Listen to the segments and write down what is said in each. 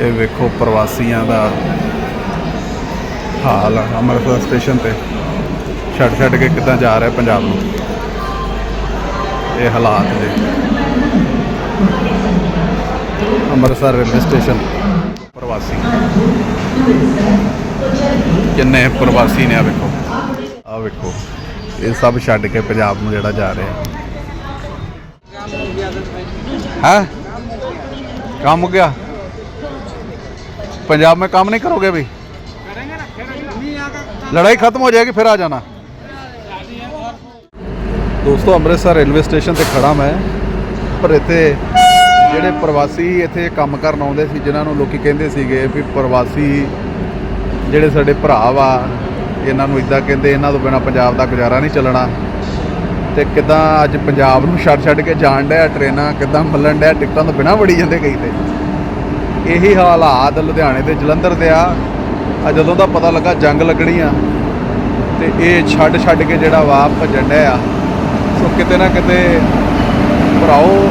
ਇਹ ਵੇਖੋ ਪ੍ਰਵਾਸੀਆਂ ਦਾ ਹਾਲ ਅਮਰਪੁਰ ਸਟੇਸ਼ਨ ਤੇ। ਛੱਡ ਛੱਡ ਕੇ ਕਿੱਦਾਂ ਜਾ ਰਿਹਾ ਪੰਜਾਬ ਨੂੰ। ਇਹ ਹਾਲਾਤ ਦੇ ਅੰਮ੍ਰਿਤਸਰ ਰੇਲਵੇ ਸਟੇਸ਼ਨ ਪ੍ਰਵਾਸੀ। ਕਿੰਨੇ ਪ੍ਰਵਾਸੀ ਨੇ ਆ ਵੇਖੋ। ਆ ਵੇਖੋ। ਇਹ ਸਭ ਛੱਡ ਕੇ ਪੰਜਾਬ ਨੂੰ ਜਿਹੜਾ ਜਾ ਰਿਹਾ। ਹੈ? ਕੰਮ ਹੋ ਗਿਆ पंजाब में काम नहीं करोगे अभी लड़ाई खत्म हो जाएगी फिर आ जाना ਦੋਸਤੋ ਅੰਮ੍ਰਿਤਸਰ ਰੇਲਵੇ ਸਟੇਸ਼ਨ ਤੇ ਖੜਾ ਮੈਂ ਪਰ ਇੱਥੇ ਜਿਹੜੇ ਪ੍ਰਵਾਸੀ ਇੱਥੇ ਕੰਮ ਕਰਨ ਆਉਂਦੇ ਸੀ ਜਿਨ੍ਹਾਂ ਨੂੰ ਲੋਕੀ ਕਹਿੰਦੇ ਸੀਗੇ ਵੀ ਪ੍ਰਵਾਸੀ ਜਿਹੜੇ ਸਾਡੇ ਭਰਾ ਵਾ ਇਹਨਾਂ ਨੂੰ ਇਦਾਂ ਕਹਿੰਦੇ ਇਹਨਾਂ ਤੋਂ ਬਿਨਾ ਪੰਜਾਬ ਦਾ ਗੁਜ਼ਾਰਾ ਨਹੀਂ ਚੱਲਣਾ ਤੇ ਕਿਦਾਂ ਅੱਜ ਪੰਜਾਬ ਨੂੰ ਛੱਡ ਛੱਡ ਕੇ ਜਾਣ ਡਿਆ ਟ੍ਰੇਨਾਂ ਕਿਦਾਂ ਮੱਲਣ ਡਿਆ ਟਿਕਟਾਂ ਤੋਂ ਬਿਨਾ ਵੜੀ ਜਾਂਦੇ ਕਈ ਤੇ ਇਹੀ ਹਾਲਾਤ ਲੁਧਿਆਣੇ ਤੇ ਜਲੰਧਰ ਦੇ ਆ। ਆ ਜਦੋਂ ਦਾ ਪਤਾ ਲੱਗਾ ਜੰਗ ਲੱਗਣੀ ਆ ਤੇ ਇਹ ਛੱਡ ਛੱਡ ਕੇ ਜਿਹੜਾ ਵਾ ਭੱਜਣ ਡਿਆ ਆ, ਸੋ ਕਿਤੇ ਨਾ ਕਿਤੇ ਭਰਾਓ,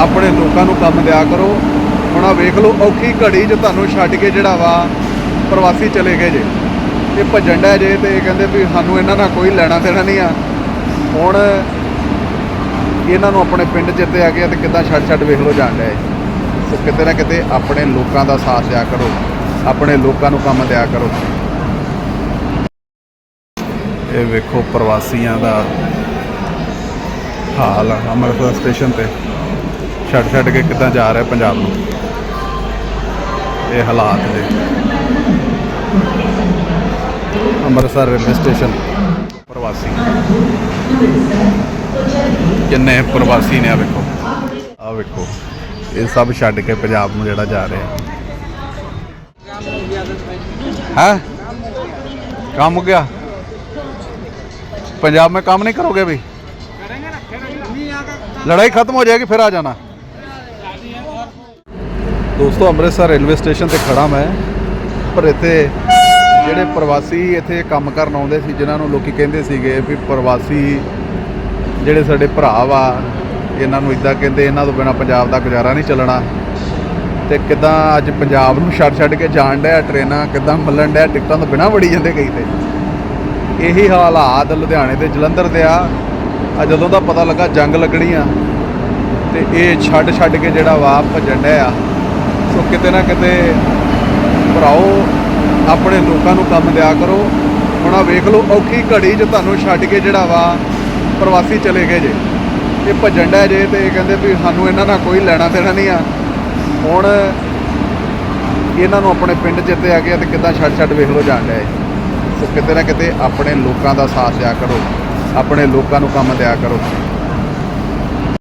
ਆਪਣੇ ਲੋਕਾਂ ਨੂੰ ਕੰਮ ਦਿਆ ਕਰੋ। ਹੁਣ ਆ ਵੇਖ ਲਓ, ਔਖੀ ਘੜੀ 'ਚ ਤੁਹਾਨੂੰ ਛੱਡ ਕੇ ਜਿਹੜਾ ਵਾ ਪ੍ਰਵਾਸੀ ਚਲੇ ਗਏ ਜੇ। ਇਹ ਭੱਜਣ ਡਿਆ ਜੇ ਤੇ ਇਹ ਕਹਿੰਦੇ ਵੀ ਸਾਨੂੰ ਇਹਨਾਂ ਨਾਲ ਕੋਈ ਲੈਣਾ ਦੇਣਾ ਨਹੀਂ ਆ। ਹੁਣ ਇਹਨਾਂ ਨੂੰ ਆਪਣੇ ਪਿੰਡ ਜਿੱਤੇ ਆ ਗਿਆ ਤੇ ਕਿੱਦਾਂ ਛੱਡ ਛੱਡ ਵੇਖ ਲਓ ਜਾਣ ਡਿਆ ਸੋ ਕਿਤੇ ਨਾ ਕਿਤੇ ਆਪਣੇ ਲੋਕਾਂ ਦਾ ਸਾਥ ਦਿਆ ਕਰੋ, ਆਪਣੇ ਲੋਕਾਂ ਨੂੰ ਕੰਮ ਦਿਆ ਕਰੋ। ਇਹ ਵੇਖੋ ਪ੍ਰਵਾਸੀਆਂ ਦਾ ਹਾਲ ਅੰਮ੍ਰਿਤਸਰ ਸਟੇਸ਼ਨ ਤੇ। ਛੱਡ ਛੱਡ ਕੇ ਕਿੱਦਾਂ ਜਾ ਰਿਹਾ ਪੰਜਾਬ ਨੂੰ? ਇਹ ਹਾਲਾਤ ਨੇ। Amritsar railway station. ਪ੍ਰਵਾਸੀ। ਕਿੰਨੇ ਪ੍ਰਵਾਸੀ ਨੇ ਆ ਵੇਖੋ। ਆ ਵੇਖੋ। ਇਹ ਸਭ ਛੱਡ ਕੇ ਪੰਜਾਬ ਨੂੰ ਜਿਹੜਾ ਜਾ ਰਿਹਾ ਹੈ काम हो गया पंजाब में काम नहीं करोगे अभी लड़ाई खत्म हो जाएगी फिर आ जाना ਦੋਸਤੋ ਅੰਮ੍ਰਿਤਸਰ ਰੇਲਵੇ ਸਟੇਸ਼ਨ ਤੇ ਖੜਾ ਮੈਂ ਪਰ ਇੱਥੇ ਜਿਹੜੇ ਪ੍ਰਵਾਸੀ ਇੱਥੇ ਕੰਮ ਕਰਨ ਆਉਂਦੇ ਸੀ ਜਿਨ੍ਹਾਂ ਨੂੰ ਲੋਕੀ ਕਹਿੰਦੇ ਸੀਗੇ ਵੀ ਪ੍ਰਵਾਸੀ ਜਿਹੜੇ ਸਾਡੇ ਭਰਾ ਵਾ ਇਹਨਾਂ ਨੂੰ ਇਦਾਂ ਕਹਿੰਦੇ, ਇਹਨਾਂ ਤੋਂ ਬਿਨਾ ਪੰਜਾਬ ਦਾ ਗੁਜ਼ਾਰਾ ਨਹੀਂ ਚੱਲਣਾ। ਤੇ ਕਿਦਾਂ ਅੱਜ ਪੰਜਾਬ ਨੂੰ ਛੱਡ ਛੱਡ ਕੇ ਜਾਣ ਡਿਆ ਟ੍ਰੇਨਾਂ, ਕਿਦਾਂ ਮੱਲਣ ਡਿਆ, ਟਿਕਟਾਂ ਤੋਂ ਬਿਨਾ ਵੜੀ ਜਾਂਦੇ ਕਈ ਤੇ। ਇਹੀ ਹਾਲਾਤ ਲੁਧਿਆਣੇ ਤੇ ਜਲੰਧਰ ਦੇ ਆ। ਆ ਜਦੋਂ ਦਾ ਪਤਾ ਲੱਗਾ ਜੰਗ ਲੱਗਣੀ ਆ ਤੇ ਇਹ ਛੱਡ ਛੱਡ ਕੇ ਜਿਹੜਾ ਵਾ ਭੱਜਣ ਡਿਆ ਸੋ ਕਿਤੇ ਨਾ ਕਿਤੇ ਭਰਾਓ, ਆਪਣੇ ਲੋਕਾਂ ਨੂੰ ਕੰਮ ਦਿਆ ਕਰੋ। ਹੁਣ ਆ ਵੇਖ ਲਓ, ਔਖੀ ਘੜੀ 'ਚ ਤੁਹਾਨੂੰ ਛੱਡ ਕੇ ਜਿਹੜਾ ਵਾ ਪ੍ਰਵਾਸੀ ਚਲੇ ਗਏ ਜੇ। ਇਹ ਭੱਜਣ ਡਿਆ ਜੇ ਤੇ ਇਹ ਕਹਿੰਦੇ ਵੀ ਸਾਨੂੰ ਇਹਨਾਂ ਨਾਲ ਕੋਈ ਲੈਣਾ ਦੇਣਾ ਨਹੀਂ ਆ। ਹੁਣ ਇਹਨਾਂ ਨੂੰ ਆਪਣੇ ਪਿੰਡ ਜਿੱਤੇ ਆ ਗਿਆ ਤੇ ਕਿੱਦਾਂ ਛੱਡ ਛੱਡ ਵੇਖ ਲਓ ਜਾਣ ਡਿਆ ਸੋ ਕਿਤੇ ਨਾ ਕਿਤੇ ਆਪਣੇ ਲੋਕਾਂ ਦਾ ਸਾਥ ਦਿਆ ਕਰੋ, ਆਪਣੇ ਲੋਕਾਂ ਨੂੰ ਕੰਮ ਦਿਆ ਕਰੋ।